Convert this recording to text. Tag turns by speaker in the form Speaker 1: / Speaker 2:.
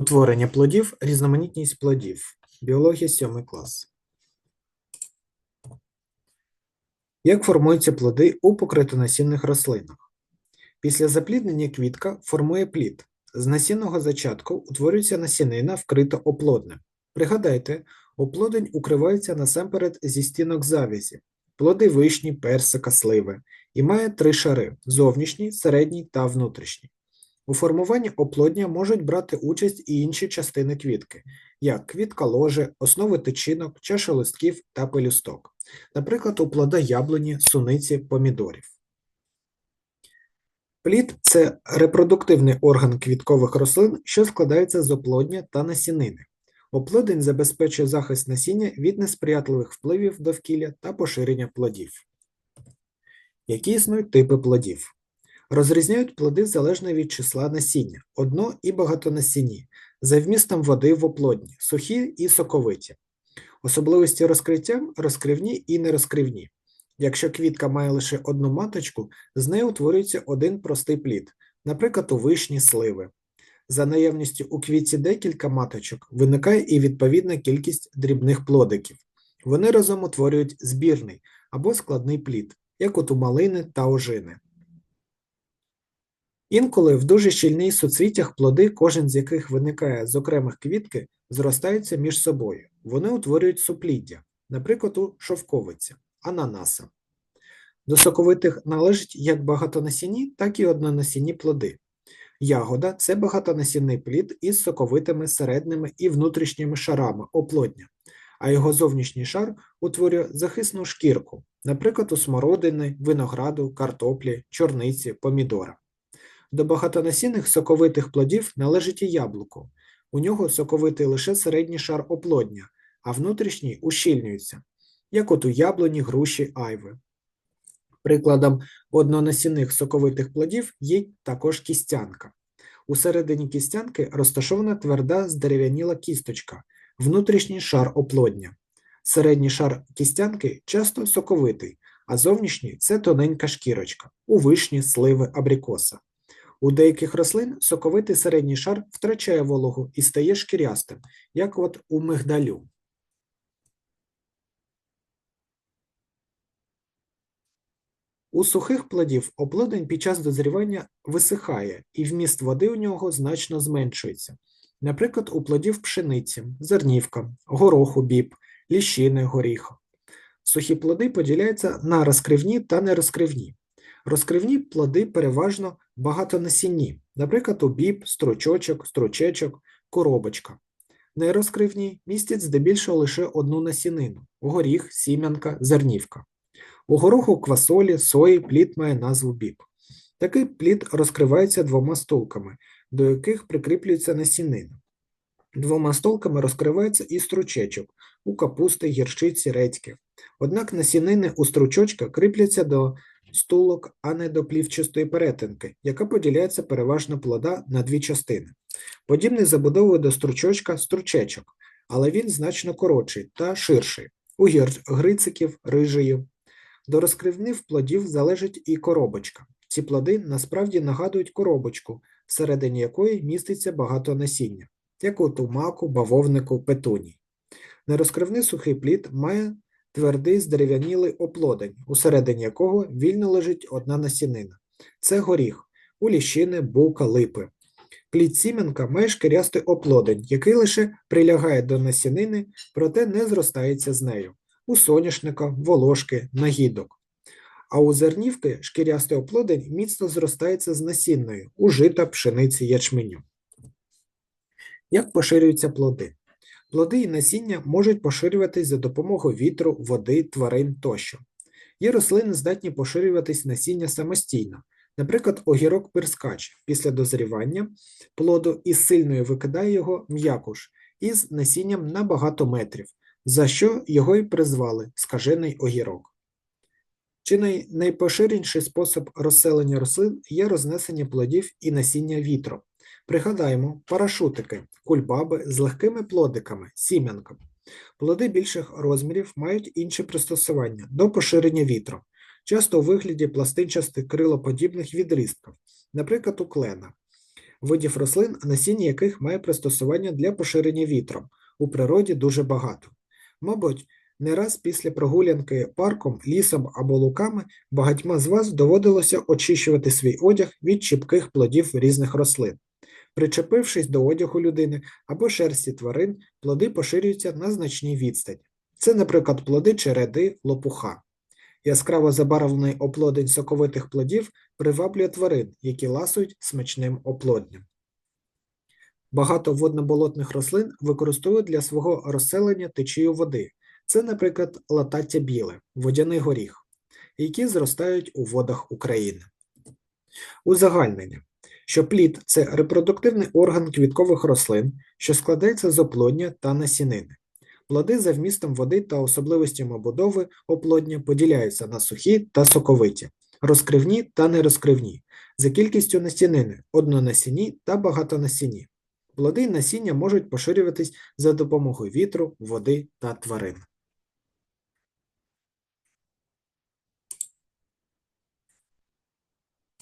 Speaker 1: Утворення плодів, різноманітність плодів. Біологія 7 клас. Як формуються плоди у покритонасінних рослинах? Після запліднення квітка формує плід. З насінного зачатку утворюється насінина, вкрита оплоднем. Пригадайте, оплодень укривається насамперед зі стінок завязі, плоди вишні, персика, сливи, і має три шари – зовнішній, середній та внутрішній. У формуванні оплодня можуть брати участь і інші частини квітки, як квітка ложи, основи тичинок, чаша листків та пелюсток, наприклад, у плода яблуні, суниці, помідорів. Плід – це репродуктивний орган квіткових рослин, що складається з оплодня та насінини. Оплодень забезпечує захист насіння від несприятливих впливів довкілля та поширення плодів. Які існують типи плодів? Розрізняють плоди залежно від числа насіння, одно- і багатонасінні, за вмістом води в оплодні, сухі і соковиті. Особливості розкриття – розкривні і нерозкривні. Якщо квітка має лише одну маточку, з нею утворюється один простий плід, наприклад, у вишні сливи. За наявністю у квітці декілька маточок виникає і відповідна кількість дрібних плодиків. Вони разом утворюють збірний або складний плід, як от у малини та ожини. Інколи в дуже щільних суцвіттях плоди, кожен з яких виникає з окремих квітки, зростаються між собою. Вони утворюють супліддя, наприклад, у шовковиці, ананаса. До соковитих належать як багатонасінні, так і однонасінні плоди. Ягода це багатонасінний плід із соковитими середніми і внутрішніми шарами оплодня, а його зовнішній шар утворює захисну шкірку, наприклад, у смородини, винограду, картоплі, чорниці, помідора. До багатонасінних соковитих плодів належить і яблуко. У нього соковитий лише середній шар оплодня, а внутрішній ущільнюється, як от у яблуні, груші, айви. Прикладом однонасінних соковитих плодів є також кістянка. У середині кістянки розташована тверда здерев'яніла кісточка, внутрішній шар оплодня. Середній шар кістянки часто соковитий, а зовнішній це тоненька шкірочка, у вишні, сливи, абрикоса. У деяких рослин соковитий середній шар втрачає вологу і стає шкірястим, як от у мигдалю. У сухих плодів оплодень під час дозрівання висихає, і вміст води у нього значно зменшується. Наприклад, у плодів пшениці, зернівка, гороху біб, ліщини, горіха. Сухі плоди поділяються на розкривні та нерозкривні. Розкривні плоди переважно багатонасінні, наприклад, у біб, стручочок, стручечок, коробочка. Нерозкривні містять здебільшого лише одну насінину – горіх, сім'янка, зернівка. У гороху квасолі, сої плід має назву біб. Такий плід розкривається двома стулками, до яких прикріплюється насінина. Двома столками розкривається і стручечок у капусти, гірчиці, редьки. Однак насінини у стручочка кріпляться до стулок, а не до плівчастої перетинки, яка поділяється переважно плода на дві частини. Подібний забудовою до стручочка стручечок, але він значно коротший та ширший, у грициків, рижею. До розкривних плодів залежить і коробочка. Ці плоди насправді нагадують коробочку, всередині якої міститься багато насіння, як у маку, бавовнику, петуній. Нерозкривний сухий плід має твердий здерев'янілий оплодень, усередині якого вільно лежить одна насінина. Це горіх, у ліщини, бука, липи. Плід сім'янка має шкірястий оплодень, який лише прилягає до насінини, проте не зростається з нею. У соняшника, волошки, нагідок. А у зернівки шкірястий оплодень міцно зростається з насінною у жита, пшениці, ячменю. Як поширюються плоди? Плоди і насіння можуть поширюватись за допомогою вітру, води, тварин тощо. Є рослини, здатні поширюватись насіння самостійно. Наприклад, огірок пирскач після дозрівання плоду із сильною викидає його м'якуш із насінням на багато метрів, за що його й призвали скажений огірок. Чи най- найпоширеніший спосіб розселення рослин є рознесення плодів і насіння вітром. Пригадаємо парашутики, кульбаби з легкими плодиками, сім'янками. Плоди більших розмірів мають інші пристосування до поширення вітром, часто у вигляді пластинчастих крилоподібних відрістків, наприклад, у клена. Видів рослин, насіння яких має пристосування для поширення вітром. У природі дуже багато. Мабуть, не раз після прогулянки парком, лісом або луками багатьма з вас доводилося очищувати свій одяг від чіпких плодів різних рослин. Причепившись до одягу людини або шерсті тварин, плоди поширюються на значній відстані. Це, наприклад, плоди череди, лопуха. Яскраво забарвлений оплодень соковитих плодів приваблює тварин, які ласують смачним оплодням. Багато водноболотних рослин використовують для свого розселення течію води. Це, наприклад, латаття біле, водяний горіх, які зростають у водах України. Узагальнення, що плід – це репродуктивний орган квіткових рослин, що складається з оплодня та насінини. Плоди за вмістом води та особливостями будови оплодня поділяються на сухі та соковиті, розкривні та нерозкривні, за кількістю насінини, однонасінні та багатонасінні. Плоди й насіння можуть поширюватись за допомогою вітру, води та тварин.